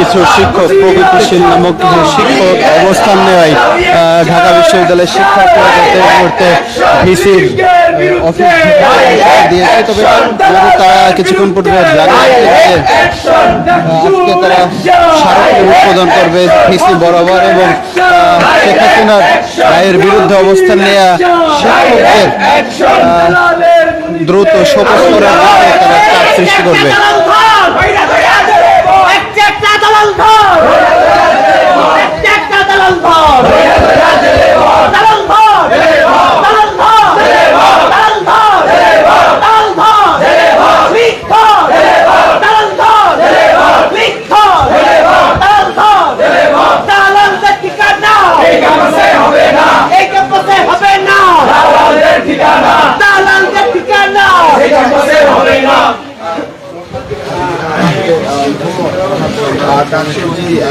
কিছু শিক্ষক, প্রগতিশীল নামক কিছু শিক্ষক অবস্থান নেওয়ায় ঢাকা বিশ্ববিদ্যালয়ের শিক্ষার্থীরা যাতে মুহূর্তে ভিসির তবে কিছুক্ষণ তারা করবে বরাবর এবং বিরুদ্ধে অবস্থান নেওয়া শিক্ষকদের দ্রুত শোকস করার তারা সৃষ্টি করবে একটা দালাল ধর একটা দালাল ধর দালাল ধর দালাল ধর দালাল ধর দালাল ধর মিথ্যা দালাল ধর মিথ্যা দালাল ধর দালালদের ঠিকানা এই ক্যাম্পাসে হবে না এই ক্যাম্পাসে হবে না দালালদের ঠিকানা দালালদের ঠিকানা এই ক্যাম্পাসে হবে না আহ,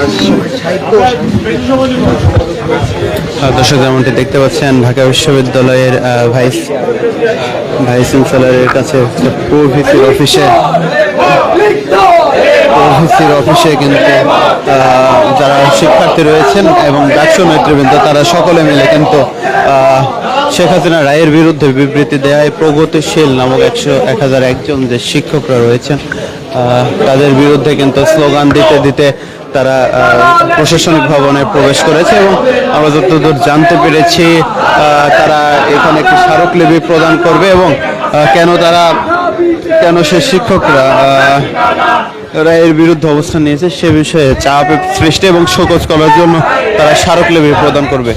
দর্শক, যেমনটি দেখতে পাচ্ছেন, ঢাকা বিশ্ববিদ্যালয়ের ভাইস ভাইস চ্যান্সেলরের কাছে প্রভিসির অফিসে প্রভিসির অফিসে কিন্তু যারা শিক্ষার্থী রয়েছেন এবং ডাকসু নেতৃবৃন্দ, তারা সকলে মিলে কিন্তু শেখ হাসিনা রায়ের বিরুদ্ধে বিবৃতি দেয় প্রগতিশীল নামক একশো, এক হাজার একজন যে শিক্ষকরা রয়েছেন তাদের বিরুদ্ধে কিন্তু স্লোগান দিতে দিতে তারা প্রশাসনিক ভবনে প্রবেশ করেছে এবং আমরা যতদূর জানতে পেরেছি তারা এখানে একটি স্মারকলিপি প্রদান করবে এবং কেন তারা, কেন সে শিক্ষকরা এর বিরুদ্ধে অবস্থান নিয়েছে সে বিষয়ে চাপ সৃষ্টি এবং শোকজ করার জন্য তারা স্মারকলিপি প্রদান করবে।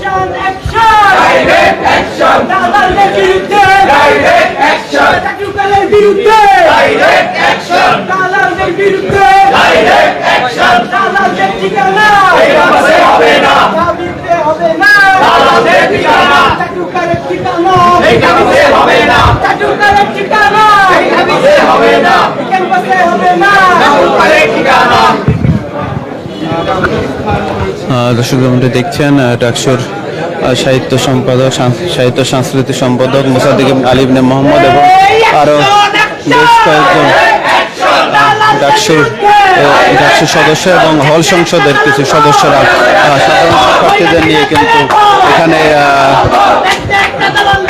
দালালদের বিরুদ্ধে ডাইরেক্ট অ্যাকশন চাকরিকালের বিরুদ্ধে ডাইরেক্ট অ্যাকশন দালালদের বিরুদ্ধে ডাইরেক্ট অ্যাকশন দালালদের ঠিকানা এই ক্যাম্পাসে হবে না দাবিতে হবে না দালালদের ঠিকানা চাকরিকালের ঠিকানা এই ক্যাম্পাসে হবে না চাকরিকালের ঠিকানা এই ক্যাম্পাসে হবে না এই ক্যাম্পাসে হবে না চাকরিকালের ঠিকানা দর্শক দেখছেন আহ, সাহিত্য সম্পাদক সাহিত্য সাংস্কৃতিক সম্পাদক মুসাদ্দিক আলিবনে মোহাম্মদ এবং আরও বেশ কয়েকজন ডাকসুর সদস্য এবং হল সংসদের কিছু সদস্যরা সাধারণ শিক্ষার্থীদের নিয়ে কিন্তু এখানে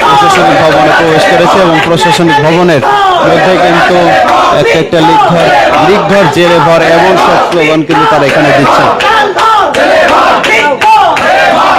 প্রশাসনিক ভবনে প্রবেশ করেছে এবং প্রশাসনিক ভবনের মধ্যে কিন্তু একটা একটা লিখঘর জেলে ভর এমন সব স্লোগান কিন্তু তারা এখানে দিচ্ছে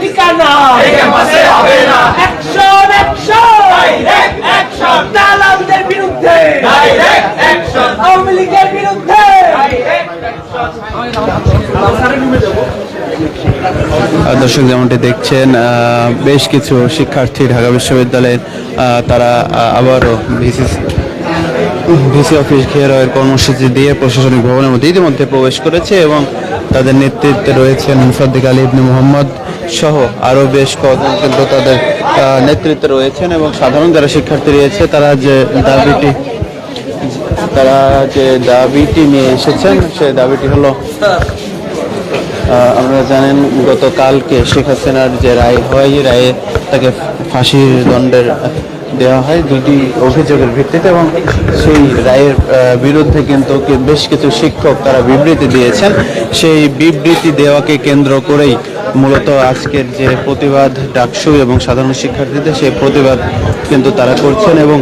ঠিকানা অ্যাকশন অ্যাকশন দালালদের বিরুদ্ধে আওয়ামী লীগের বিরুদ্ধে আহ, দর্শক যেমনটি দেখছেন বেশ কিছু শিক্ষার্থী ঢাকা বিশ্ববিদ্যালয়ের তারা আবারও ভিসি ভিসি অফিস ঘেরাওয়ের কর্মসূচি দিয়ে প্রশাসনিক ভবনের মধ্যে ইতিমধ্যে প্রবেশ করেছে এবং তাদের নেতৃত্বে রয়েছেন মুসাদ্দিক আলী ইবনে মোহাম্মদ সহ আরও বেশ কয়েকজন কিন্তু তাদের নেতৃত্বে রয়েছেন এবং সাধারণ যারা শিক্ষার্থী রয়েছে, তারা যে দাবিটি, তারা যে দাবিটি নিয়ে এসেছেন সেই দাবিটি হলো আপনারা জানেন গতকালকে শেখ হাসিনার যে রায় হয় রায়ে তাকে ফাঁসির দণ্ডের দেওয়া হয় দুটি অভিযোগের ভিত্তিতে এবং সেই রায়ের বিরুদ্ধে কিন্তু বেশ কিছু শিক্ষক তারা বিবৃতি দিয়েছেন। সেই বিবৃতি দেওয়াকে কেন্দ্র করেই মূলত আজকের যে প্রতিবাদ ডাকসু এবং সাধারণ শিক্ষার্থীদের, সেই প্রতিবাদ কিন্তু তারা করছেন এবং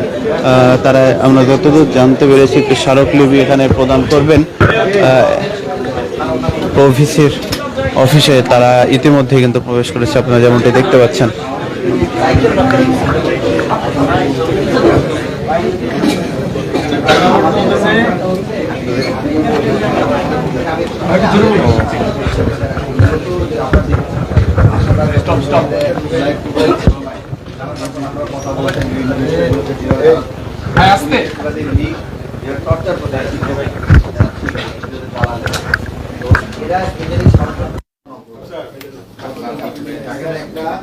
তারা আমরা যতদূর জানতে পেরেছি, একটি স্মারকলিপি এখানে প্রদান করবেন ওভিসির অফিসে তারা ইতিমধ্যে কিন্তু প্রবেশ করেছে আপনারা যেমনটি দেখতে পাচ্ছেন।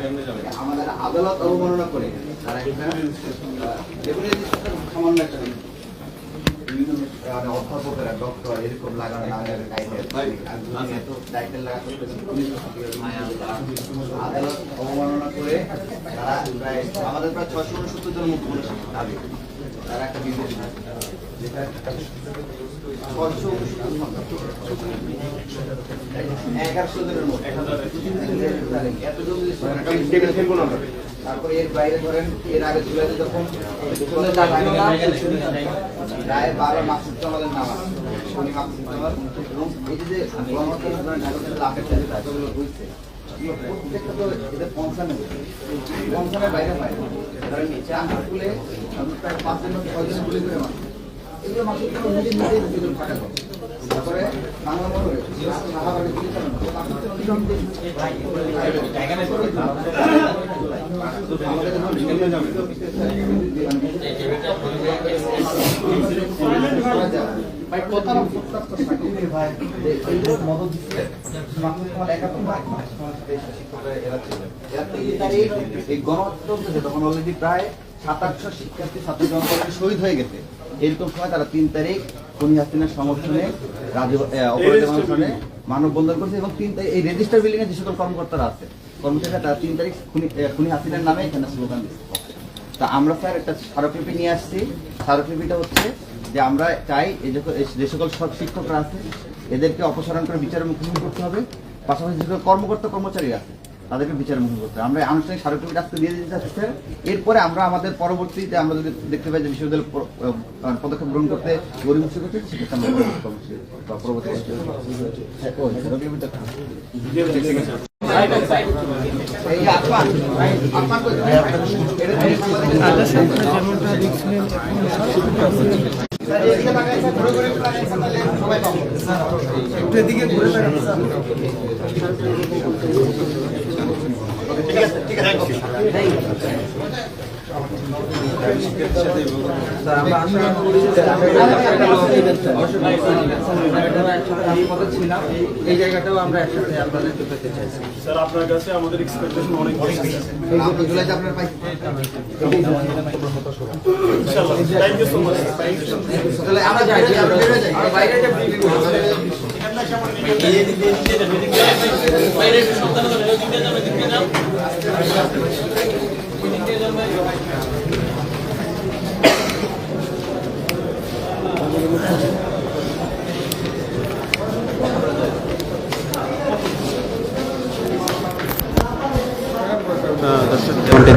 আমাদের আদালত অবমাননা করে তারা একটা সামান্য একটা মানে অধ্যাপকেরা ডক্টর এরকম লাগানো লাগাতে আদালত অবমাননা করে তারা প্রায় আমাদের প্রায় ছশো উনসত্তর জন দাবি। তারা একটা বিবৃতি। যেটা তারপরে এর বাইরে ধরেন এর আগে জুলাইতে যখন রায় বারো মাসুদ আমাদের নাম আছে মাসুদ জামাল এবং এই যে লাখের সাথে হয়েছে প্রত্যেকটা তো এদের পঞ্চান্ন পঞ্চান্নের বাইরে পায় ধরেন চার আমরা প্রায় পাঁচ জন ছয় জন গুলি করে মারছে এগুলো এই তখন অলরেডি প্রায় সাত আটশো শিক্ষার্থী ছাত্র জনগণ শহীদ হয়ে গেছে। এরকম সময় তারা তিন তারিখ খনি হাসিনার সমর্থনে রাজু অপরাধের সমর্থনে মানববন্ধন করছে এবং তিন তারিখ এই রেজিস্টার বিল্ডিং এ যে সকল কর্মকর্তারা আছে কর্মচারীরা তারা তিন তারিখ খুনি খুনি হাসিনার নামে এখানে স্লোগান দিচ্ছে। তা আমরা স্যার একটা স্মারকলিপি নিয়ে আসছি। স্মারকলিপিটা হচ্ছে যে আমরা চাই এই যে যে সকল সব শিক্ষকরা আছে এদেরকে অপসারণ করে বিচারের মুখোমুখি করতে হবে। পাশাপাশি যে সকল কর্মকর্তা কর্মচারী আছে তাদেরকে বিচারের মুখোমুখি করতে হবে। আমরা আনুষ্ঠানিক স্মারকলিপিটা আজকে দিয়ে দিতে চাচ্ছি এরপরে আমরা আমাদের পরবর্তীতে আমরা যদি দেখতে পাই যে বিশ্ববিদ্যালয় পদক্ষেপ গ্রহণ করতে গরিমুখী করতে সেক্ষেত্রে আমরা পরবর্তী সবাই পাবো। ঘুরে। ঠিক আছে, ঠিক আছে, ওকে। এই জায়গাটাও আমরা একসাথে পেতে চাইছি। স্যার আপনার কাছে আমাদের এক্সপেকটেশন অনেক বেশি স্যার। আপনি জুলাইতে আপনার পাই ইনশাআল্লাহ thank you so much thank you তাহলে আমরা যাই আমরা যাই। বাইরে। যেমনটি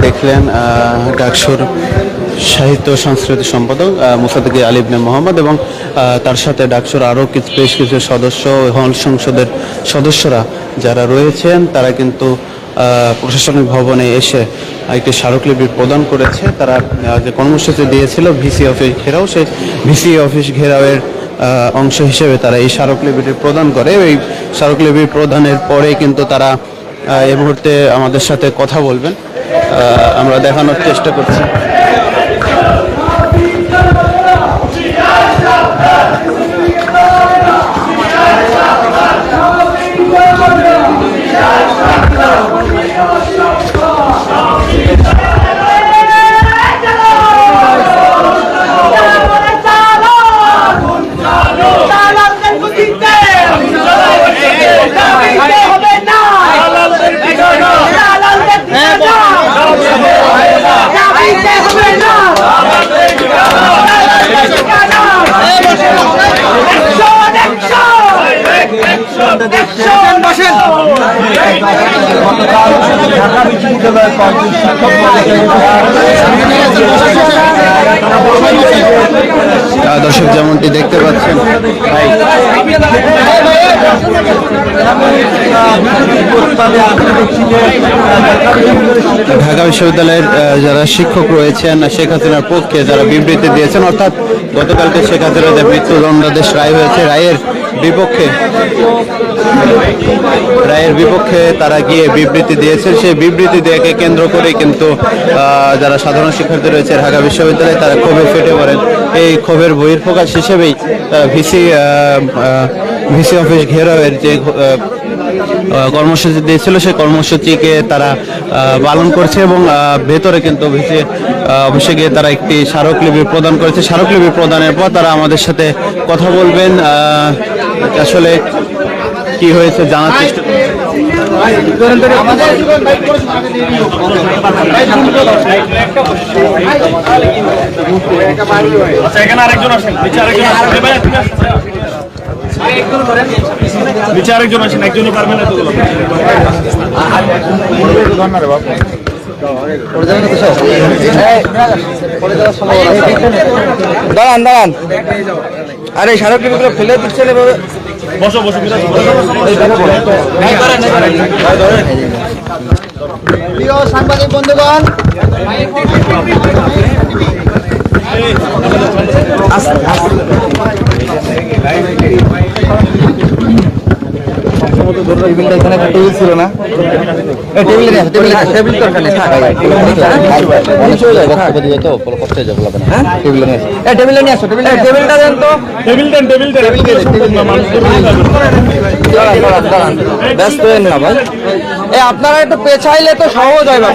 দেখলেন ডাকসুর সাহিত্য সংস্কৃতি সম্পাদক আহ, মুসাদ্দিক আলিবনে মোহাম্মদ এবং তার সাথে ডাকসুর আরও কিছু বেশ কিছু সদস্য হল সংসদের সদস্যরা যারা রয়েছেন। তারা কিন্তু প্রশাসনিক ভবনে এসে একটি স্মারকলিপি প্রদান করেছে। তারা যে কর্মসূচি দিয়েছিল ভিসি অফিস ঘেরাও সেই ভিসি অফিস ঘেরাওয়ের অংশ হিসেবে তারা এই স্মারকলিপিটি প্রদান করে। এই স্মারকলিপি প্রদানের পরে কিন্তু তারা এই মুহূর্তে আমাদের সাথে কথা বলবেন। আমরা দেখানোর চেষ্টা করছি। যেমনটি দেখতে পাচ্ছেন। ঢাকা বিশ্ববিদ্যালয়ের যারা শিক্ষক রয়েছেন, শেখ হাসিনার পক্ষে যারা বিবৃতি দিয়েছেন, অর্থাৎ গতকালকে শেখ হাসিনাদের মৃত্যুদণ্ডাদেশ রায় হয়েছে, রায়ের বিপক্ষে, রায়ের বিপক্ষে তারা গিয়ে বিবৃতি দিয়েছেন। সেই বিবৃতি দেওয়াকে কেন্দ্র করে কিন্তু যারা সাধারণ শিক্ষার্থী রয়েছে ঢাকা বিশ্ববিদ্যালয়ে, তারা ক্ষোভে ফেটে পড়েন। এই ক্ষোভের বহির্প্রকাশ হিসেবেই ভিসি ভিসি অফিস ঘেরাওয়ের যে কর্মসূচি দিয়েছিল, সেই কর্মসূচিকে তারা পালন করছে এবং ভেতরে কিন্তু ভিসি অফিসে গিয়ে তারা একটি স্মারকলিপি প্রদান করেছে। স্মারকলিপি প্রদানের পর তারা আমাদের সাথে কথা বলবেন। আসলে কি হয়েছে জানার চেষ্টা আচ্ছা নিচে আরেকজন আসেন। না দাঁড়ান দাঁড়ান। আরে স্মারকলিপিগুলো ফেলে দিচ্ছেন এভাবে বসো বসো বিরাজ। বসো, বসো। প্রিয় সাংবাদিক বন্ধুগণ তো তো ব্যস্ত না ভাই এই আপনারা একটু পেছাইলে তো সহজ হয় দেন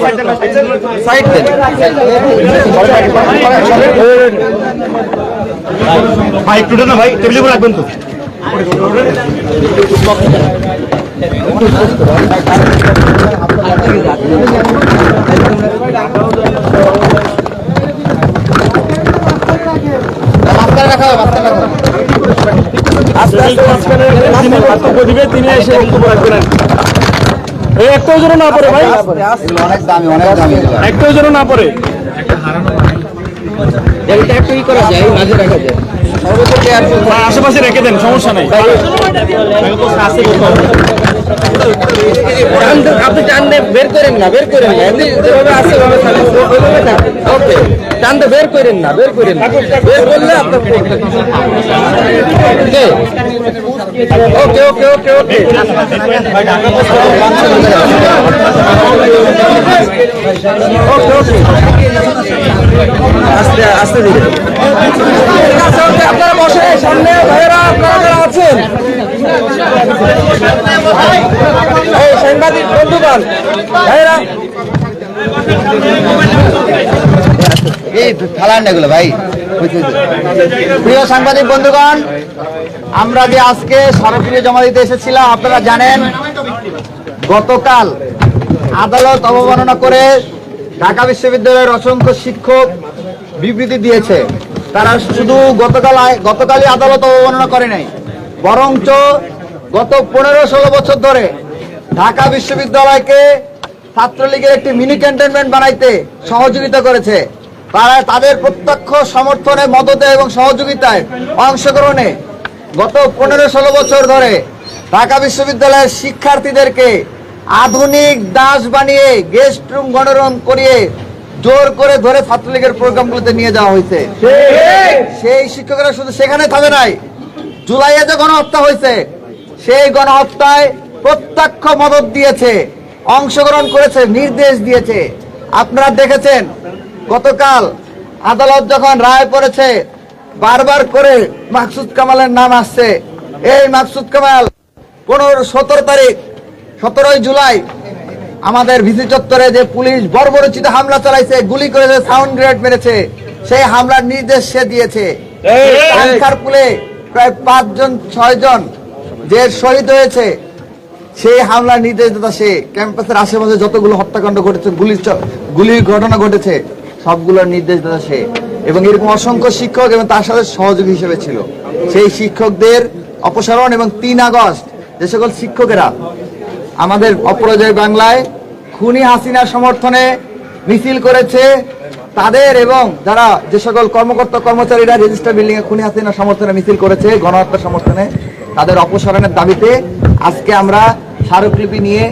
ভাই একটু না ভাই, টেবিলে রাখবেন তো। তিনি এসে বক্তব্য রাখবেন একটাও যেন না পড়ে ভাই অনেক দামি অনেক দামি এগুলো। একটাও যেন না পড়ে আশেপাশে রেখে দেন সমস্যা নেই আপনি টান বের করেন না বের করেন আছে বের করেন না বের করেন ওকে ওকে ওকে ওকে আপনারা বসে, সামনে ভাইয়েরা, আপনারা আছেন সাংবাদিক বন্ধুগণ ভাইরা এই ফালান এগুলো ভাই। প্রিয় সাংবাদিক বন্ধুগণ, আমরা যে আজকে স্মারকলিপি জমা দিতে এসেছিলাম, আপনারা জানেন, গতকাল আদালত অবমাননা করে ঢাকা বিশ্ববিদ্যালয়ের অসংখ্য শিক্ষক বিবৃতি দিয়েছে। তারা শুধু গতকাল গতকালই আদালত অবমাননা করে নাই। বরঞ্চ গত পনেরো ষোলো বছর ধরে ঢাকা বিশ্ববিদ্যালয়কে ছাত্রলীগের একটি মিনি ক্যান্টনমেন্ট বানাইতে সহযোগিতা করেছে। তারা তাদের প্রত্যক্ষ সমর্থনে মদতে এবং সহযোগিতায় অংশগ্রহণে গত পনেরো ষোলো বছর ধরে ঢাকা বিশ্ববিদ্যালয়ের শিক্ষার্থীদেরকে আধুনিক দাস বানিয়ে গেস্ট রুম গণরুম করিয়ে জোর করে ধরে ছাত্রলীগের প্রোগ্রামগুলোতে নিয়ে যাওয়া হয়েছে। সেই। শিক্ষকরা শুধু সেখানে থাকে নাই জুলাইয়ে যে গণহত্যা হয়েছে সেই গণহত্যায় প্রত্যক্ষ মদত দিয়েছে অংশগ্রহণ করেছে নির্দেশ দিয়েছে। আপনারা দেখেছেন গতকাল আদালত যখন রায় পড়েছে বারবার করে মাকসুদ কামালের নাম আসছে। এই মাকসুদ কামাল পনেরো সতেরো তারিখ সতেরোই জুলাই আমাদের ভিসি চত্বরে যে পুলিশ বর্বরচিত হামলা চালাইছে গুলি করেছে সাউন্ড গ্রেড মেরেছে সেই হামলার নির্দেশ সে দিয়েছে। পুলে প্রায় পাঁচজন, ছয়জন যে শহীদ হয়েছে, সেই হামলার নির্দেশদাতা সে। ক্যাম্পাসের আশেপাশে যতগুলো হত্যাকাণ্ড ঘটেছে, গুলির গুলির ঘটনা ঘটেছে, সবগুলোর নির্দেশদাতা সে। এবং এরকম অসংখ্য শিক্ষক এবং তার সাথে সহযোগী হিসেবে ছিল। সেই শিক্ষকদের অপসারণ এবং তিন আগস্ট যে সকল শিক্ষকেরা আমাদের অপরাজয় বাংলায় খুনি হাসিনার সমর্থনে মিছিল করেছে তাদের এবং যারা যে সকল কর্মকর্তা, কর্মচারীরা রেজিস্টার বিল্ডিং এ খুনি হাসিনার সমর্থনে মিছিল করেছে গণহত্যার সমর্থনে, তাদের অপসারণের দাবিতে আজকে আমরা স্মারকলিপি নিয়ে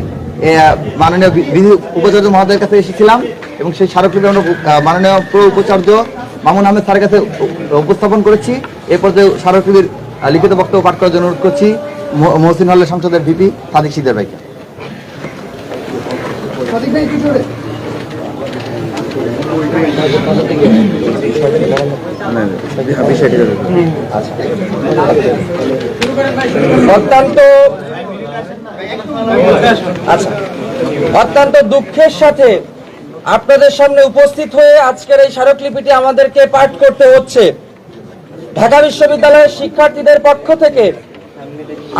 মাননীয় বিধি উপাচার্য মহোদয়ের কাছে এসেছিলাম এবং সেই স্মারকলিপি আমরা মাননীয় প্র উপাচার্য মামুন আহমেদ স্যারের কাছে উপস্থাপন করেছি। এ পর্যায়ে স্মারকলিপির লিখিত বক্তব্য পাঠ করার জন্য অনুরোধ করছি মহ- মহসিন হলের সংসদের ভিপি সাদিক সিদ্দার ভাইকে। অত্যন্ত আচ্ছা। অত্যন্ত দুঃখের সাথে আপনাদের সামনে উপস্থিত হয়ে আজকের এই স্মারকলিপিটি আমাদেরকে পাঠ করতে হচ্ছে। ঢাকা বিশ্ববিদ্যালয়ের শিক্ষার্থীদের পক্ষ থেকে,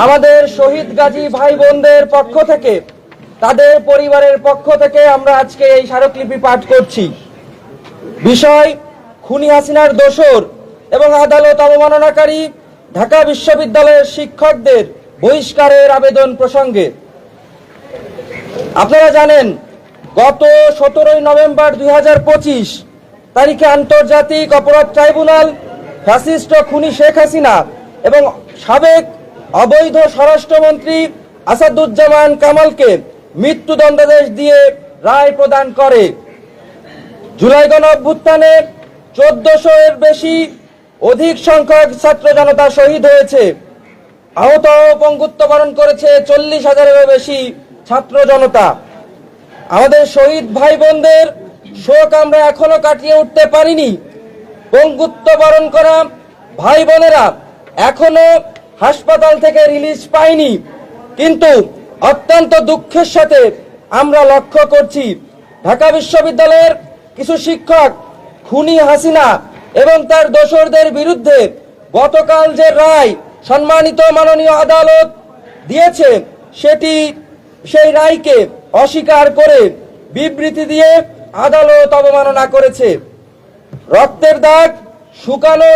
আমাদের শহীদ গাজী ভাই বোনদের পক্ষ থেকে তাদের পরিবারের পক্ষ থেকে আমরা আজকে এই স্মারকলিপি পাঠ করছি। বিষয়, খুনি হাসিনার দোসর এবং আদালত অবমাননাকারী ঢাকা বিশ্ববিদ্যালয়ের শিক্ষকদের বহিষ্কারের আবেদন প্রসঙ্গে। আপনারা জানেন, গত সতেরোই নভেম্বর দুই হাজার পঁচিশ তারিখে আন্তর্জাতিক অপরাধ ট্রাইব্যুনাল ফ্যাসিস্ট খুনি শেখ হাসিনা এবং সাবেক অবৈধ স্বরাষ্ট্রমন্ত্রী আসাদুজ্জামান কামালকে মৃত্যুদণ্ডাদেশ দিয়ে রায় প্রদান করে। জুলাই গণ অভ্যুত্থানে চোদ্দশো এর বেশি অধিক সংখ্যক ছাত্র জনতা শহীদ হয়েছে। আহত পঙ্গুত্ব বরণ করেছে চল্লিশ হাজারেরও বেশি ছাত্র জনতা। আমাদের শহীদ ভাই বোনদের শোক আমরা এখনও কাটিয়ে উঠতে পারিনি। পঙ্গুত্ব বরণ করা ভাই বোনেরা এখনও হাসপাতাল থেকে রিলিজ পায়নি। কিন্তু অত্যন্ত দুঃখের সাথে আমরা লক্ষ্য করছি, ঢাকা বিশ্ববিদ্যালয়ের কিছু শিক্ষক খুনি হাসিনা এবং তার দোসরদের বিরুদ্ধে গতকাল যে রায় সম্মানিত মাননীয় আদালত দিয়েছে, সেটি সেই রায়কে অস্বীকার করে বিবৃতি দিয়ে আদালত অবমাননা করেছে। রক্তের দাগ শুকানো